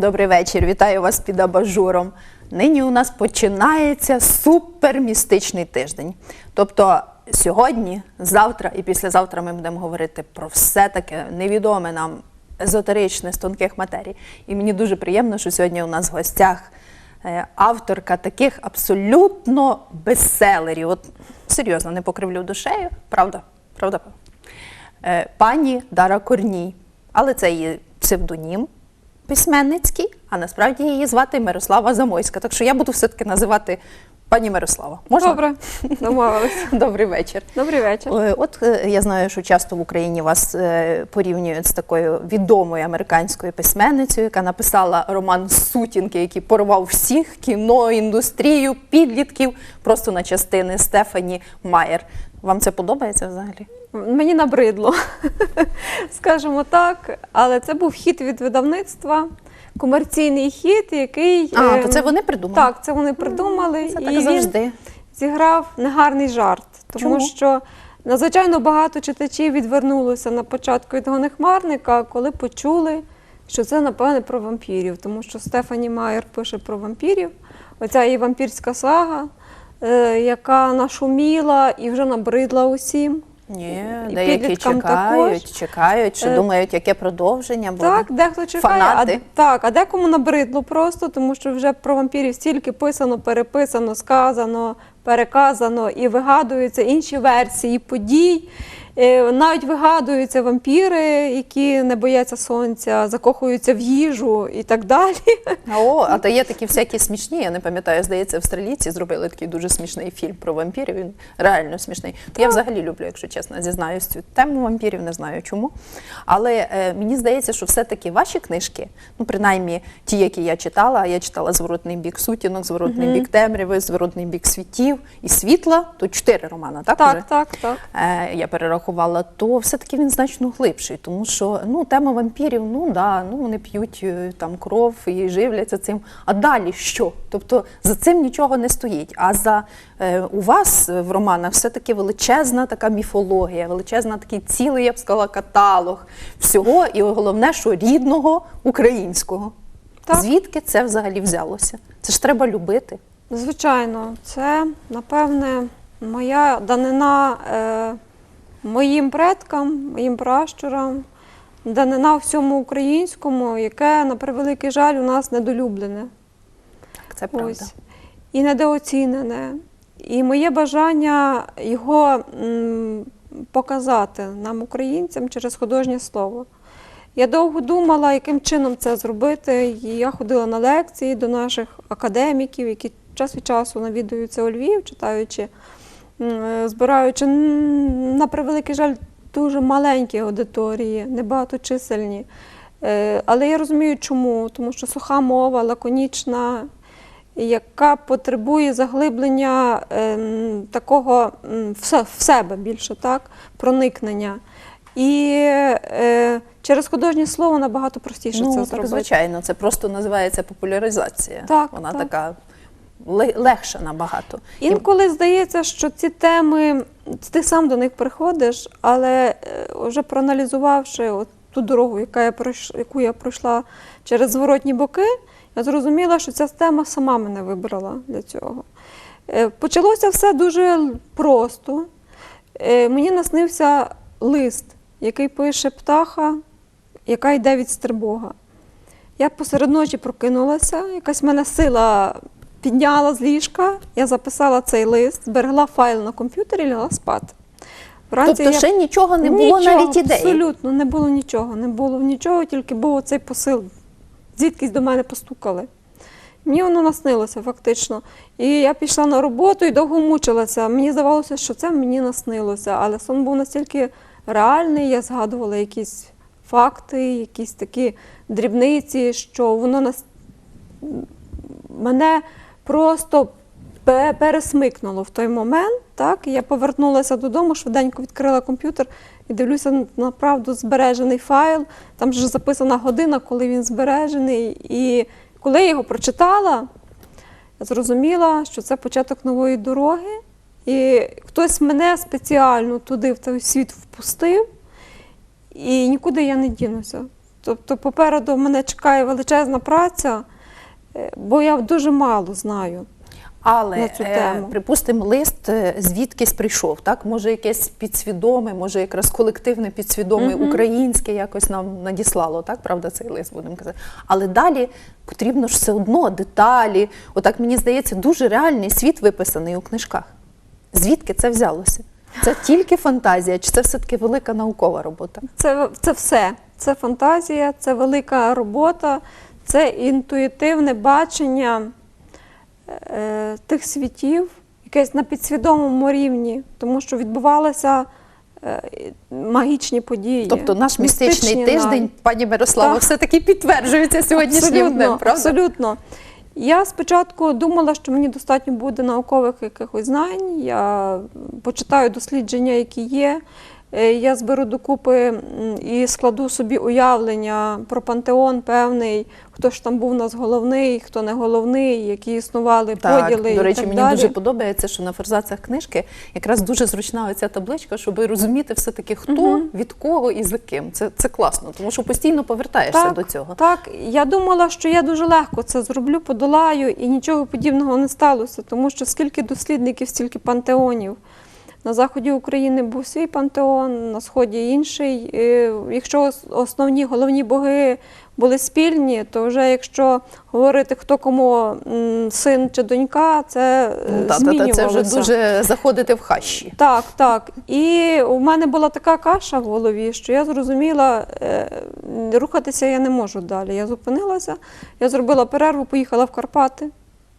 Добрий вечір, вітаю вас під абажуром. Нині у нас починається супермістичний тиждень. Тобто сьогодні, завтра і післязавтра ми будемо говорити про все таке невідоме нам езотеричне з тонких матерій. І мені дуже приємно, що сьогодні у нас в гостях е, авторка таких абсолютно бестселерів. От серйозно, не покривлю душею, правда? Правда? Е, Пані Дара Корній. Але це її псевдонім письменницький, а насправді її звати Мирослава Замойська. Так що я буду все-таки називати пані Мирослава. Можна? Добре, домовились. Добрий вечір. Добрий вечір. Е, От е, я знаю, що часто в Україні вас е, порівнюють з такою відомою американською письменницею, яка написала роман Сутінки, який порвав всіх кіно, індустрію, підлітків просто на частини Стефані Майер. Вам це подобається взагалі? Мені набридло, скажімо так, але це був хід від видавництва, комерційний хід, який. А, то це вони придумали? Так, це вони придумали. Це і так він завжди. зіграв негарний жарт, тому Чому? що надзвичайно багато читачів відвернулося на початку від Гонехмарника, коли почули, що це, напевне, про вампірів, тому що Стефані Майер пише про вампірів. Оця її вампірська сага, е, яка нашуміла і вже набридла усім. Ні, І деякі чекають, також. чекають, що Е, думають, яке продовження буде. Так, дехто чекає, Фанати. а, так, а декому набридло просто, тому що вже про вампірів стільки писано, переписано, сказано, переказано і вигадуються інші версії подій. Е, Навіть вигадуються вампіри, які не бояться сонця, закохуються в їжу і так далі. О, а то є такі всякі смішні. Я не пам'ятаю, здається, австралійці зробили такий дуже смішний фільм про вампірів. Він реально смішний. Я взагалі люблю, якщо чесно, зізнаюсь цю тему вампірів, не знаю чому. Але е, мені здається, що все-таки ваші книжки, ну принаймні ті, які я читала, я читала зворотний бік сутінок, зворотний бік темряви, зворотний бік світів і світла. То чотири романи, так? уже? Так, так, так. е, я перерахувала, то все-таки він значно глибший, тому що ну, тема вампірів, ну да, ну вони п'ють е, там кров і живляться цим. А далі що? Тобто за цим нічого не стоїть. А за е, у вас е, в романах все-таки величезна така міфологія, величезна такий цілий, я б сказала, каталог всього, і головне, що рідного українського. Так. Звідки це взагалі взялося? Це ж треба любити. Звичайно, це, напевне, моя данина е, моїм предкам, моїм пращурам, данина всьому українському, яке, на превеликий жаль, у нас недолюблене. Так, це правда. Ось. І недооцінене. І моє бажання його м, показати нам, українцям, через художнє слово. Я довго думала, яким чином це зробити. І я ходила на лекції до наших академіків, які час від часу навідуються у Львів, читаючи, збираючи на превеликий жаль дуже маленькі аудиторії, небагаточисельні. Е, Але я розумію, чому. Тому що суха мова, лаконічна, яка потребує заглиблення ем, такого в в себе більше, так, проникнення. І е, через художнє слово набагато простіше ну, це так, зробити. звичайно, це просто називається популяризація. Так, Вона так. така ле- легша набагато. Інколи здається, що ці теми, ти сам до них приходиш, але е, вже проаналізувавши от ту дорогу, яка я пройш- яку я пройшла через зворотні боки, я зрозуміла, що ця тема сама мене вибрала для цього. Е, Почалося все дуже просто. Е, Мені наснився лист, який пише птаха, яка йде від стрибога. Я посеред ночі прокинулася, якась мене сила підняла з ліжка, я записала цей лист, зберегла файл на комп'ютері і лягла спати. Вранці Тобто я- ще нічого не було Нічого, навіть ідеї. Абсолютно, не було нічого, не було нічого, тільки був оцей посил. Звідкись до мене постукали. Мені воно наснилося фактично. І я пішла на роботу і довго мучилася. Мені здавалося, що це мені наснилося, але сон був настільки реальний, я згадувала якісь факти, якісь такі дрібниці, що воно нас... мене просто пересмикнуло в той момент. Так? Я повернулася додому, швиденько відкрила комп'ютер і дивлюся на- правду збережений файл. Там вже записана година, коли він збережений. І коли я його прочитала, я зрозуміла, що це початок нової дороги. І хтось мене спеціально туди в той світ впустив, і нікуди я не дінуся. Тобто попереду мене чекає величезна праця, бо я дуже мало знаю. Але, е, припустимо, лист е, звідкись прийшов, так? Може, якесь підсвідоме, може, якраз колективне підсвідоме українське якось нам надіслало, так? Правда, цей лист будемо казати. Але далі потрібно ж все одно деталі. Отак мені здається, дуже реальний світ виписаний у книжках. Звідки це взялося? Це тільки фантазія, чи це все-таки велика наукова робота? Це, це все. Це фантазія, це велика робота, це інтуїтивне бачення е, тих світів, якесь на підсвідомому рівні, тому що відбувалися е, магічні події. Тобто наш містичний містичні тиждень, навіть. пані Мирославо, Так. все-таки підтверджується сьогоднішнім днем, правда? Абсолютно. Я спочатку думала, що мені достатньо буде наукових якихось знань. Я почитаю дослідження, які є. Е, Я зберу докупи і складу собі уявлення про пантеон певний, хто ж там був у нас головний, хто не головний, які існували Так, поділи. до і речі, так мені далі. дуже подобається, що на форзацах книжки якраз дуже зручна оця табличка, щоб розуміти все-таки хто, від кого і за ким. Це, це класно, тому що постійно повертаєшся так, до цього. Так, я думала, що я дуже легко це зроблю, подолаю, і нічого подібного не сталося, тому що скільки дослідників, стільки пантеонів. На заході України був свій пантеон, на сході інший. Якщо основні головні боги були спільні, то вже якщо говорити хто кому син чи донька, це е, Ну, та, та, та, це вже дуже заходити в хащі. Так, так. І у мене була така каша в голові, що я зрозуміла, е, рухатися я не можу далі. Я зупинилася, я зробила перерву, поїхала в Карпати,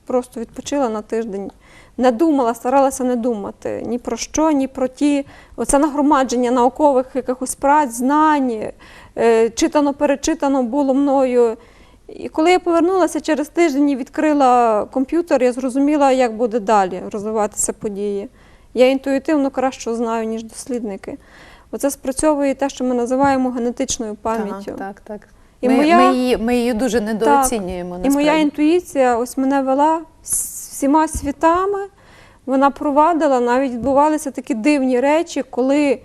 просто відпочила на тиждень. Не думала, старалася не думати ні про що, ні про ті. Оце нагромадження наукових якихось праць, знань, е, читано, перечитано було мною. І коли я повернулася через тиждень і відкрила комп'ютер, я зрозуміла, як буде далі розвиватися події. Я інтуїтивно краще знаю, ніж дослідники. Оце спрацьовує те, що ми називаємо генетичною пам'яттю. Так, так, так. І ми, моя- ми, її, ми її дуже недооцінюємо. І моя інтуїція ось мене вела всіма світами. Вона провадила, навіть відбувалися такі дивні речі, коли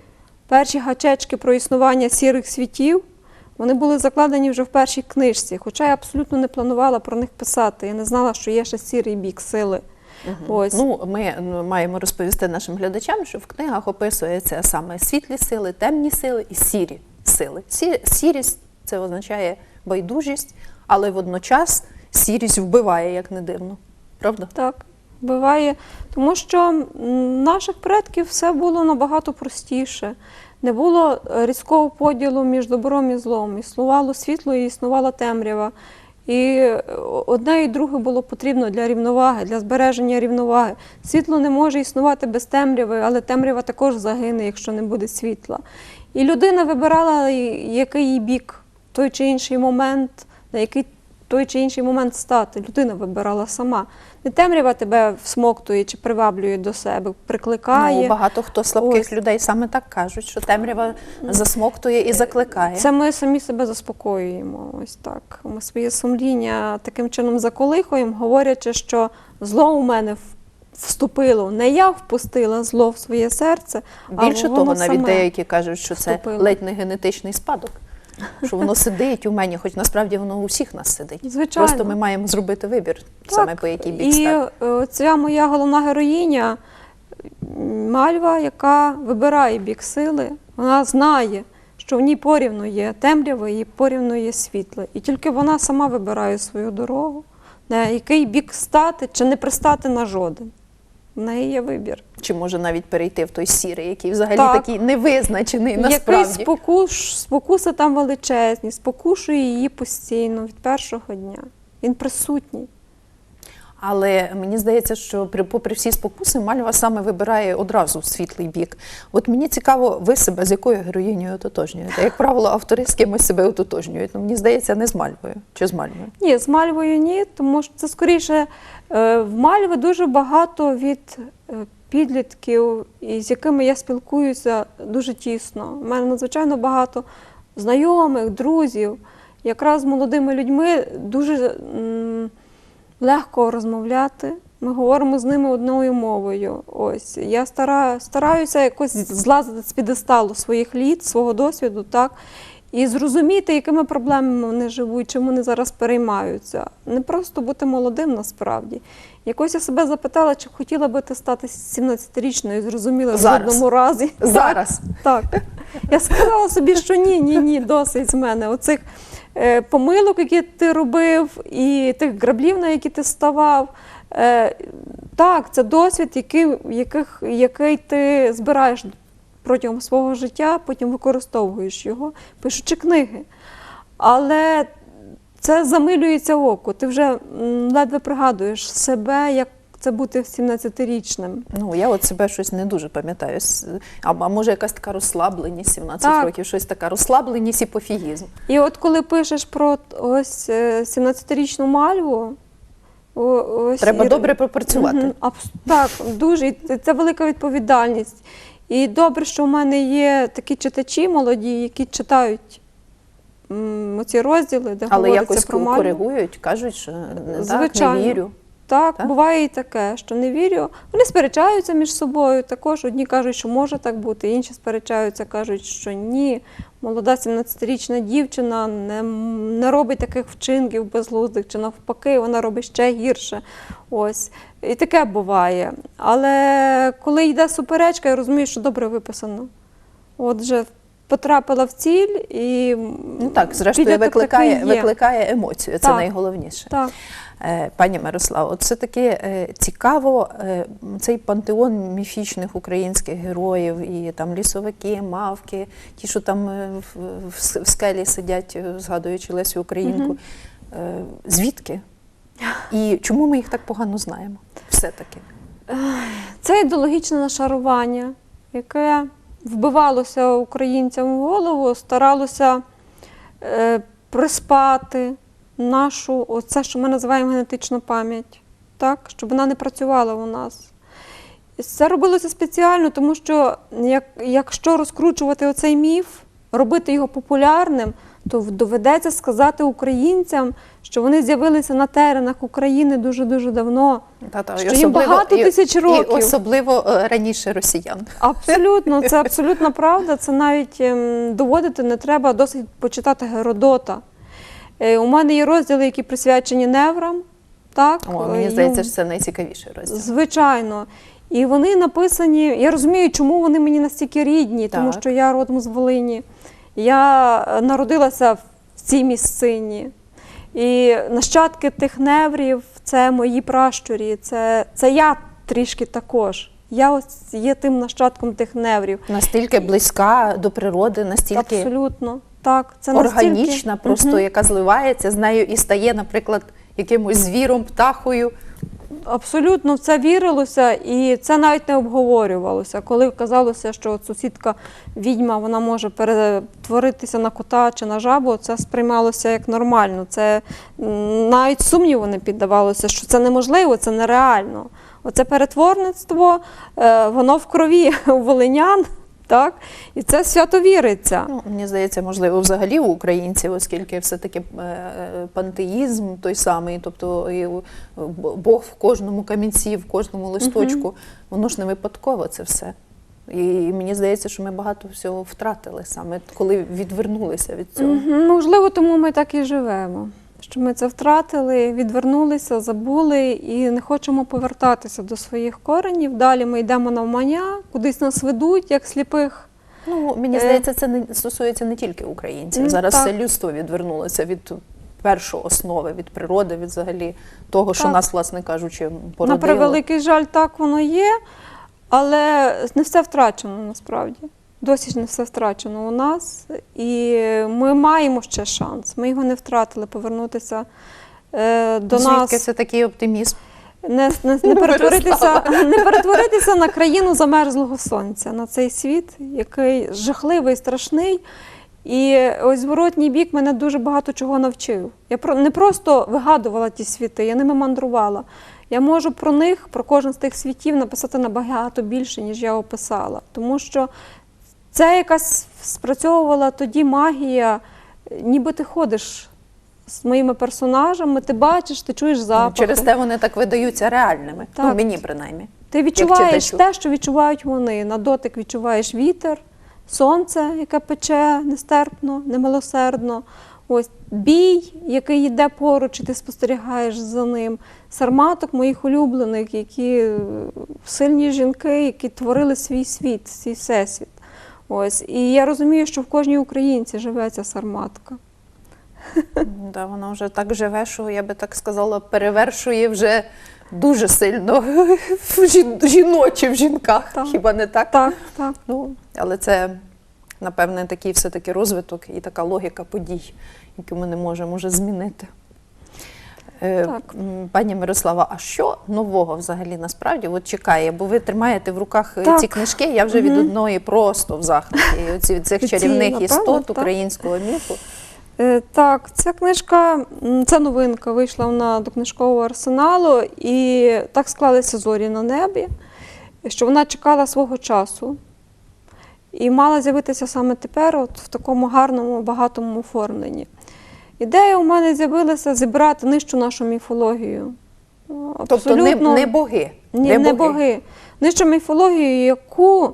перші гачечки про існування сірих світів вони були закладені вже в першій книжці. Хоча я абсолютно не планувала про них писати. Я не знала, що є ще сірий бік сили. Ось. Ну, ми маємо розповісти нашим глядачам, що в книгах описується саме світлі сили, темні сили і сірі сили. Сі, сірість це означає байдужість, але водночас сірість вбиває, як не дивно. Правда? Так, буває. Тому що наших предків все було набагато простіше. Не було е, різкого поділу між добром і злом. Існувало світло і існувала темрява. І е, одне і друге було потрібно для рівноваги, для збереження рівноваги. Світло не може існувати без темряви, але темрява також загине, якщо не буде світла. І людина вибирала, який їй бік той чи інший момент, на який той чи інший момент стати. Людина вибирала сама. Не темрява тебе всмоктує чи приваблює до себе, прикликає. Ну, багато хто слабких Ось. людей саме так кажуть, що темрява засмоктує і закликає. Це ми самі себе заспокоюємо. Ось так. Ми своє сумління таким чином заколихуємо, говорячи, що зло у мене вступило. Не я впустила зло в своє серце. а Більше того, навіть саме. деякі кажуть, що це ледь не генетичний спадок. Що воно сидить у мені, хоч насправді воно у всіх нас сидить. Звичайно. Просто ми маємо зробити вибір, саме по який бік і стати. е, ця моя головна героїня Мальва, яка вибирає бік сили, вона знає, що в ній порівну є темрява і порівну є світло. І тільки вона сама вибирає свою дорогу, на який бік стати чи не пристати на жоден. В неї є вибір. Чи може навіть перейти в той сірий, який взагалі Так. такий невизначений Якийсь насправді. спокус, спокуси там величезні, спокушує її постійно від першого дня. Він присутній. Але мені здається, що при, попри всі спокуси, Мальва саме вибирає одразу світлий бік. От мені цікаво, ви себе з якою героїнею ототожнюєте? Як правило, автори з кимось себе ототожнюють. Ну, мені здається, не з Мальвою чи з Мальвою. Ні, з Мальвою ні, тому що це скоріше в Мальви дуже багато від е, підлітків, з якими я спілкуюся дуже тісно. У мене надзвичайно багато знайомих, друзів. Якраз з молодими людьми дуже легко розмовляти. Ми говоримо з ними одною мовою. Ось я стара, стараюся якось злазити з підесталу своїх літ, свого досвіду, так. І зрозуміти, якими проблемами вони живуть, чим вони зараз переймаються. Не просто бути молодим насправді. Якось я себе запитала, чи хотіла би ти стати 17-річною, зрозуміла в Зараз. жодному разі. Зараз. Так. Я сказала собі, що ні, ні, ні, досить з мене. Оцих е, помилок, які ти робив, і тих граблів, на які ти ставав. Е, так, це досвід, який, яких, який ти збираєш протягом свого життя, потім використовуєш його, пишучи книги. Але це замилюється око. Ти вже ледве пригадуєш себе, як це бути 17-річним. Ну, я от себе щось не дуже пам'ятаю. А, а може якась така розслабленість 17 Так. років, щось така розслабленість і пофігізм. І от коли пишеш про ось е, 17-річну мальву, ось Треба і- добре пропрацювати. Мгм, абс- так, дуже. Це велика відповідальність. І добре, що в мене є такі читачі молоді, які читають м, оці розділи, де Але говориться якось про мальву. коригують, кажуть, що не так, Звичайно. не вірю. Так, Так? буває і таке, що не вірю. Вони сперечаються між собою. Також одні кажуть, що може так бути, інші сперечаються, кажуть, що ні. Молода 17-річна дівчина не, не робить таких вчинків безглуздих, чи навпаки, вона робить ще гірше. Ось. І таке буває. Але коли йде суперечка, я розумію, що добре виписано. Отже, потрапила в ціль і Ну так, зрештою, викликає, викликає емоцію. Це Так. найголовніше. Так. Е, Пані Мирославо, от все таки е, цікаво е, цей пантеон міфічних українських героїв, і там лісовики, мавки, ті, що там в, скелі сидять, згадуючи Лесю Українку. Е, Звідки? І чому ми їх так погано знаємо? Все-таки. Це ідеологічне нашарування, яке вбивалося українцям в голову, старалося приспати нашу, оце, що ми називаємо генетичну пам'ять, так? щоб вона не працювала у нас. І це робилося спеціально, тому що як, якщо розкручувати оцей міф, робити його популярним, то доведеться сказати українцям, що вони з'явилися на теренах України дуже-дуже давно. Та-та, Що їм багато тисяч років. І особливо е, раніше росіян. Абсолютно, це абсолютно правда. Це навіть ем, доводити не треба, досить почитати Геродота. Е, у мене є розділи, які присвячені неврам. Так? О, мені Е, здається, що це найцікавіший розділ. Звичайно. І вони написані. Я розумію, чому вони мені настільки рідні, тому що я родом з Волині. Я е, народилася в цій місцині. І нащадки тих неврів це мої пращурі, це, це я трішки також. Я ось є тим нащадком тих неврів. Настільки близька до природи, настільки Абсолютно. Так, це органічна, настільки... просто Мгм. яка зливається з нею і стає, наприклад, якимось звіром, птахою. Абсолютно в це вірилося, і це навіть не обговорювалося. Коли казалося, що от сусідка відьма вона може перетворитися на кота чи на жабу, це сприймалося як нормально. Це навіть сумніву не піддавалося, що це неможливо, це нереально. Оце перетворництво, е, воно в крові у волинян, так? І це свято віриться. Ну, мені здається, можливо, взагалі у українців, оскільки все-таки е, пантеїзм той самий, тобто і Бог в кожному камінці, в кожному листочку, воно ж не випадково це все. І мені здається, що ми багато всього втратили саме, коли відвернулися від цього. Мгм, Можливо, тому ми так і живемо. Що ми це втратили, відвернулися, забули і не хочемо повертатися до своїх коренів. Далі ми йдемо навмання, кудись нас ведуть, як сліпих. Ну, мені Е. здається, це не стосується не тільки українців. Зараз так. все людство відвернулося від першої основи, від природи, від взагалі того, що Так. нас, власне кажучи, На превеликий жаль, так воно є, але не все втрачено насправді. Досі ж не все втрачено у нас, і ми маємо ще шанс. Ми його не втратили повернутися е, до Звідки нас. це такий оптимізм? не, не, не, перетворитися, не перетворитися на країну замерзлого сонця, на цей світ, який жахливий, страшний. І ось зворотній бік мене дуже багато чого навчив. Я про не просто вигадувала ті світи, я ними мандрувала. Я можу про них, про кожен з тих світів написати набагато більше, ніж я описала. Тому що це якась спрацьовувала тоді магія, ніби ти ходиш з моїми персонажами, ти бачиш, ти чуєш запахи. Ну, Через те вони так видаються реальними. Так. Ну, мені принаймні. Ти відчуваєш те, що відчувають вони. На дотик відчуваєш вітер, сонце, яке пече нестерпно, немилосердно. Ось бій, який йде поруч, і ти спостерігаєш за ним. Сарматок моїх улюблених, які е, сильні жінки, які творили свій світ, свій всесвіт. Ось. І я розумію, що в кожній українці живе ця сарматка. Да, вона вже так живе, що я би так сказала, перевершує вже дуже сильно в жіночі в жінках. Так. Хіба не так? Так, так. Ну, але це, напевне, такий все-таки розвиток і така логіка подій, яку ми не можемо вже змінити. Е, Так. Пані Мирослава, а що нового взагалі насправді от чекає? Бо ви тримаєте в руках е, Так. ці книжки, я вже від одної просто в захваті. Оці від цих чарівних істот українського міфу. Е, Так, ця книжка, це новинка, вийшла вона до книжкового арсеналу, і так склалися зорі на небі, що вона чекала свого часу і мала з'явитися саме тепер, от в такому гарному, багатому оформленні. Ідея у мене з'явилася зібрати нижчу нашу міфологію. Тобто не, не боги. Ні, не, боги. Нижчу міфологію, яку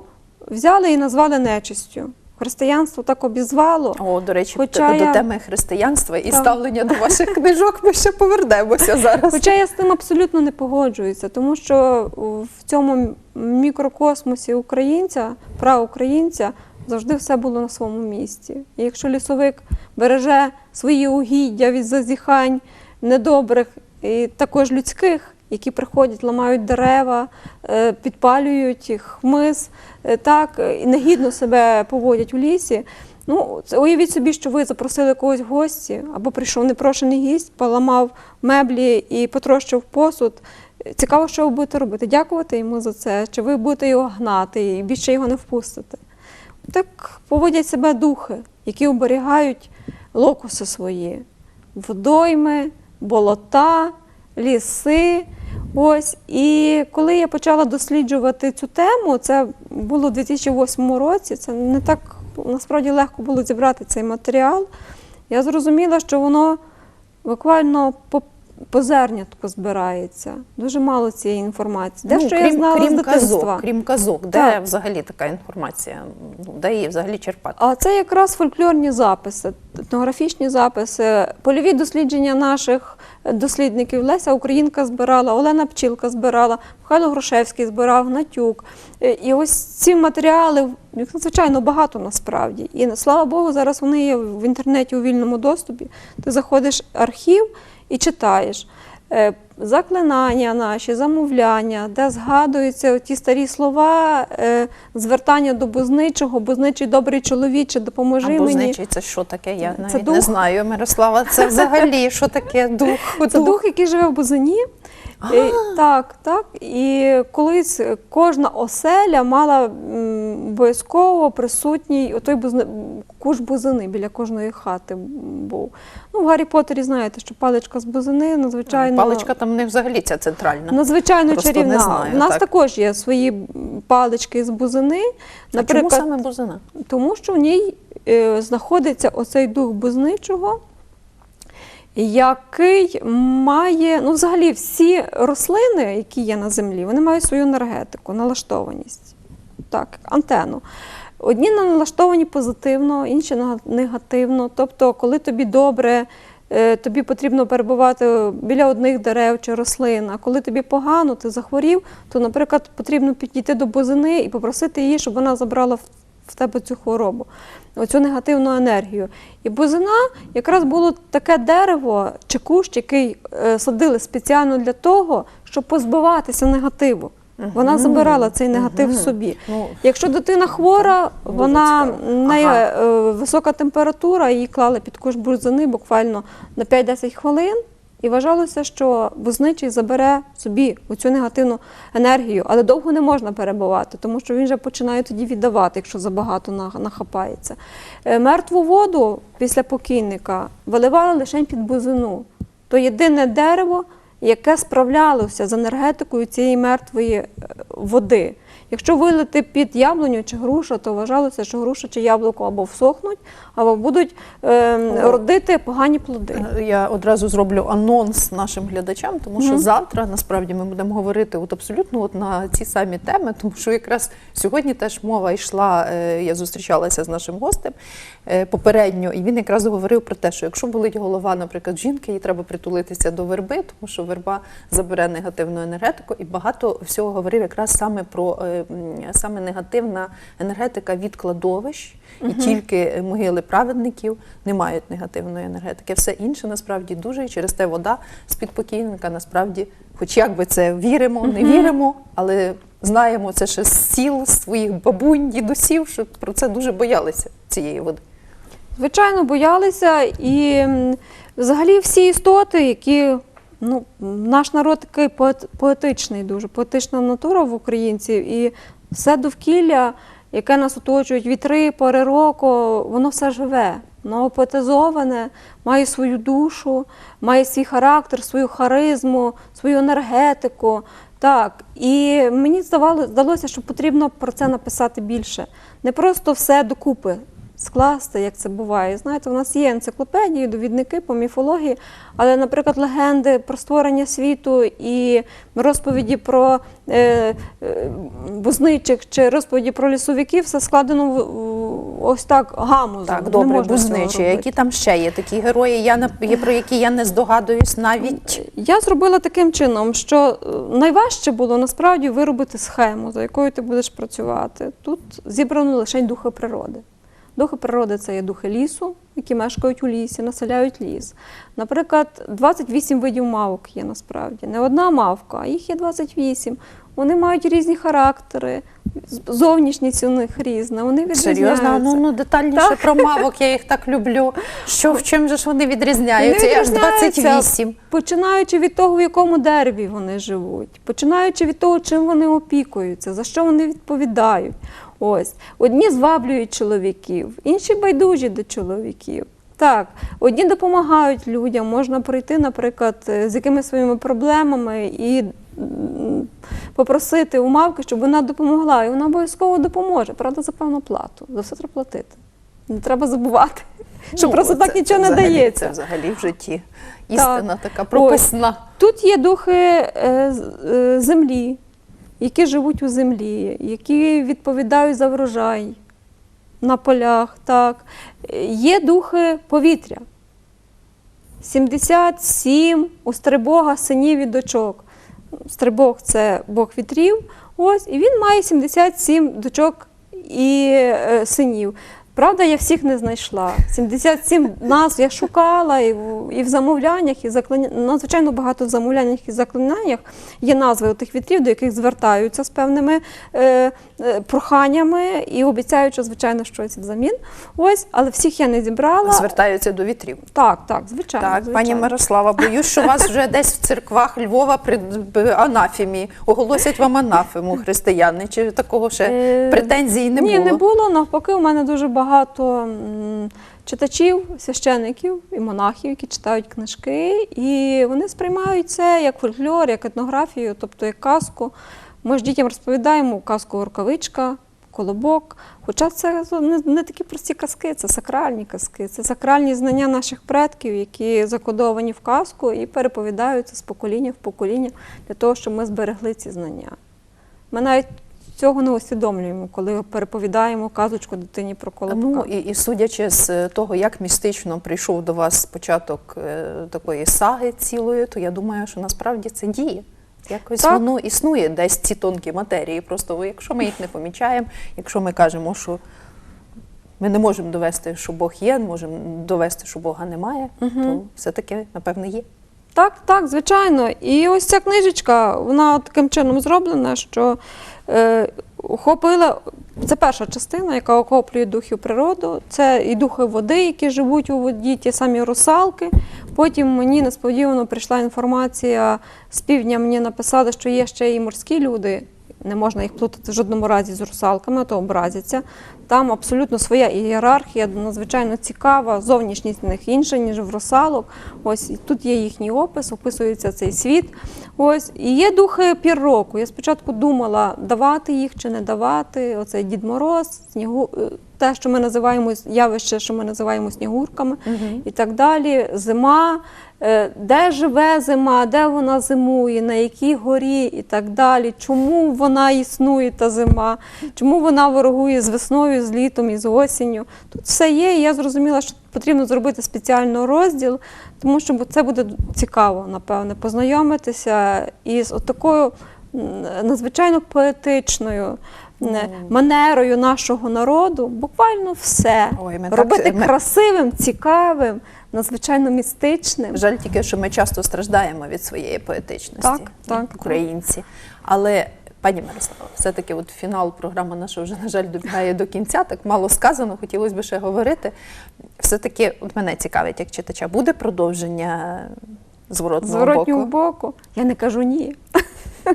взяли і назвали нечистю. Християнство так обізвало. О, до речі, Хоча до я- теми християнства і Так. ставлення до ваших книжок ми ще повернемося зараз. Хоча я з тим абсолютно не погоджуюся, тому що в цьому мікрокосмосі українця, українця, завжди все було на своєму місці. І якщо лісовик береже свої угіддя від зазіхань недобрих і також людських, які приходять, ламають дерева, е, підпалюють хмиз, е, так, і негідно себе поводять у лісі. Ну, це уявіть собі, що ви запросили когось в гості, або прийшов непрошений гість, поламав меблі і потрощив посуд. Цікаво, що ви будете робити. Дякувати йому за це, чи ви будете його гнати і більше його не впустите. Так поводять себе духи, які оберігають локуси свої, водойми, болота, ліси. Ось і коли я почала досліджувати цю тему, це було у 2008 році. Це не так насправді легко було зібрати цей матеріал. Я зрозуміла, що воно буквально по, по зернятку збирається. Дуже мало цієї інформації. Де Ну, що я знала крім з дитинства. казок, крім казок, де Так. взагалі така інформація? Ну, Де її взагалі черпати? А це якраз фольклорні записи, етнографічні записи, польові дослідження наших дослідників. Леся Українка збирала, Олена Пчілка збирала, Михайло Грушевський збирав, Гнатюк. Е, І ось ці матеріали, їх надзвичайно багато насправді. І слава Богу, зараз вони є в інтернеті у вільному доступі. Ти заходиш в архів і читаєш. Е, Заклинання наші, замовляння, де згадуються ті старі слова, е, звертання до бузничого, бузничий добрий чоловіче, допоможи А мені. бузничий це що таке? Я Це дух. не знаю, Мирослава. Це взагалі що таке дух? Це дух, який живе в бузині. Так, так. І колись кожна оселя мала обов'язково присутній отой бузни, куш бузини біля кожної хати був. Ну, в Гаррі Поттері знаєте, що паличка з бузини надзвичайно. Паличка там не взагалі ця центральна. Надзвичайно Просто чарівна. не знаю, У нас так. також є свої палички з бузини. А чому саме бузина? Тому що в ній е, знаходиться оцей дух бузничого, який має, ну, взагалі, всі рослини, які є на землі, вони мають свою енергетику, налаштованість. Так, антенну. Одні налаштовані позитивно, інші нега- негативно. Тобто, коли тобі добре, е, тобі потрібно перебувати біля одних дерев чи рослин, а коли тобі погано, ти захворів, то, наприклад, потрібно підійти до бузини і попросити її, щоб вона забрала в- в тебе цю хворобу, оцю негативну енергію. І бузина якраз було таке дерево чи кущ, який е, садили спеціально для того, щоб позбиватися негативу. Вона забирала цей негатив Мгм. собі. Ну, Якщо дитина хвора, вона неї е, висока температура, її клали під куш бузини буквально на 5-10 хвилин. І вважалося, що бузничий забере собі оцю негативну енергію, але довго не можна перебувати, тому що він вже починає тоді віддавати, якщо забагато нахапається. Е, Мертву воду після покійника виливали лише під бузину. То єдине дерево, яке справлялося з енергетикою цієї мертвої е, води. Якщо вилити під яблуню чи грушу, то вважалося, що груша чи яблуко або всохнуть, або будуть е, родити погані плоди. Е, Я одразу зроблю анонс нашим глядачам, тому що Мгм. завтра насправді ми будемо говорити от абсолютно от на ці самі теми, тому що якраз сьогодні теж мова йшла. е, Я зустрічалася з нашим гостем е, попередньо, і він якраз говорив про те, що якщо болить голова, наприклад, жінки, їй треба притулитися до верби, тому що верба забере негативну енергетику, і багато всього говорив якраз саме про е, саме негативна енергетика від кладовищ. І тільки могили праведників не мають негативної енергетики. Все інше насправді дуже і через те вода з-під покійника насправді, хоч як би це віримо, не віримо, але знаємо це ще з сіл своїх бабунь, дідусів, що про це дуже боялися цієї води. Звичайно, боялися, і взагалі всі істоти, які ну, наш народ такий поет, поетичний, дуже поетична натура в українців, і все довкілля, яке нас оточують, вітри, пори року, воно все живе. Воно поетизоване, має свою душу, має свій характер, свою харизму, свою енергетику. Так, і мені здавало, здалося, що потрібно про це написати більше. Не просто все докупи скласти, як це буває. Знаєте, у нас є енциклопедії, довідники по міфології, але, наприклад, легенди про створення світу і розповіді про е, е, бузничих чи розповіді про лісовиків, все складено в, в- ось так гамузом. Так, добре, бузничі. Які там ще є такі герої, я про які я не здогадуюсь навіть. Я зробила таким чином, що е, найважче було насправді виробити схему, за якою ти будеш працювати. Тут зібрано лише духи природи. Духи природи це є духи лісу, які мешкають у лісі, населяють ліс. Наприклад, 28 видів мавок є насправді. Не одна мавка, а їх є 28. Вони мають різні характери, зовнішність у них різна. Вони відрізняються. Серйозно, ну, ну детальніше про мавок, я їх так люблю. Що в чим же ж вони відрізняються? Вони Я аж 28. Починаючи від того, в якому дереві вони живуть, починаючи від того, чим вони опікуються, за що вони відповідають. Ось одні зваблюють чоловіків, інші байдужі до чоловіків. Так, одні допомагають людям, можна прийти, наприклад, е, з якимись своїми проблемами і попросити у мавки, щоб вона допомогла, і вона обов'язково допоможе. Правда, за певну плату. За все треба платити. Не треба забувати, що Ну, просто це- так нічого це не взагалі- дається. Це взагалі в житті. Істина така прописна. Тут є духи е, е, землі, які живуть у землі, які відповідають за врожай на полях. Так. Є духи повітря. 77 у стрибога синів і дочок. Стрибог це Бог вітрів. Ось, і він має 77 дочок і е, синів. Правда, я всіх не знайшла. 77 назв я шукала і в, і в замовляннях, і заклиня... надзвичайно багато в замовляннях і заклинаннях є назви тих вітрів, до яких звертаються з певними е, е, проханнями і обіцяючи, звичайно, щось взамін. Ось, але всіх я не зібрала. Звертаються до вітрів. Так, так, звичайно. Так, звичайно. пані Мирослава, боюсь, що вас вже десь в церквах Львова при анафемі оголосять вам анафему християни. Чи такого ще Е, претензій не Ні, не було. Навпаки, у мене дуже багато м, читачів, священиків і монахів, які читають книжки, і вони сприймають це як фольклор, як етнографію, тобто як казку. Ми ж дітям розповідаємо казку Рукавичка, Колобок. Хоча це не такі прості казки, це сакральні казки, це сакральні знання наших предків, які закодовані в казку і переповідаються з покоління в покоління для того, щоб ми зберегли ці знання. Ми навіть цього не усвідомлюємо, коли переповідаємо казочку дитині про колобка. Ну і, і судячи з того, як містично прийшов до вас початок е, такої саги цілої, то я думаю, що насправді це діє. Якось Так. воно існує десь ці тонкі матерії. Просто якщо ми їх не помічаємо, якщо ми кажемо, що ми не можемо довести, що Бог є, не можемо довести, що Бога немає, то все-таки, напевне, є. Так, так, звичайно. І ось ця книжечка, вона таким чином зроблена, що е, охопила. Це перша частина, яка охоплює духів природу. Це і духи води, які живуть у воді, ті самі русалки. Потім мені несподівано прийшла інформація з півдня. Мені написали, що є ще і морські люди. Не можна їх плутати в жодному разі з русалками, то образяться. Там абсолютно своя ієрархія, надзвичайно цікава, зовнішність в них інша, ніж в русалок. Ось тут є їхній опис, описується цей світ. Ось і є духи пір року. Я спочатку думала, давати їх чи не давати. Оцей Дід Мороз, снігу, е, те, що ми називаємо явище, що ми називаємо снігурками, і так далі. Зима, е, де живе зима, де вона зимує, на якій горі і так далі. Чому вона існує, та зима, чому вона ворогує з весною, з літом і з осінню. Тут все є, і я зрозуміла, що потрібно зробити спеціально розділ, тому що це буде цікаво, напевне, познайомитися із такою надзвичайно поетичною манерою нашого народу, буквально все Ой, ми так- робити ми- красивим, цікавим, надзвичайно містичним. Жаль тільки, що ми часто страждаємо від своєї поетичності, Так, так, українці. Але пані Мирослава, все-таки от фінал програми наша вже, на жаль, добігає до кінця. Так мало сказано, хотілося б ще говорити. Все-таки от мене цікавить, як читача, буде продовження зворотного Зворотнього боку? боку. Я не кажу ні.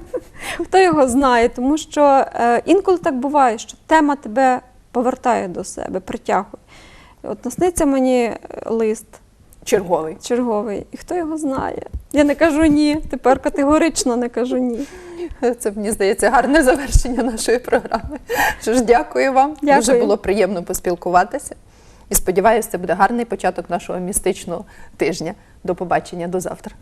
Хто його знає, тому що е, інколи так буває, що тема тебе повертає до себе, притягує. От насниться мені е, лист Черговий. черговий, і хто його знає? Я не кажу ні. Тепер категорично не кажу ні. Це мені здається гарне завершення нашої програми. Що ж, дякую вам. Дуже було приємно поспілкуватися. І сподіваюся, це буде гарний початок нашого містичного тижня. До побачення, до завтра.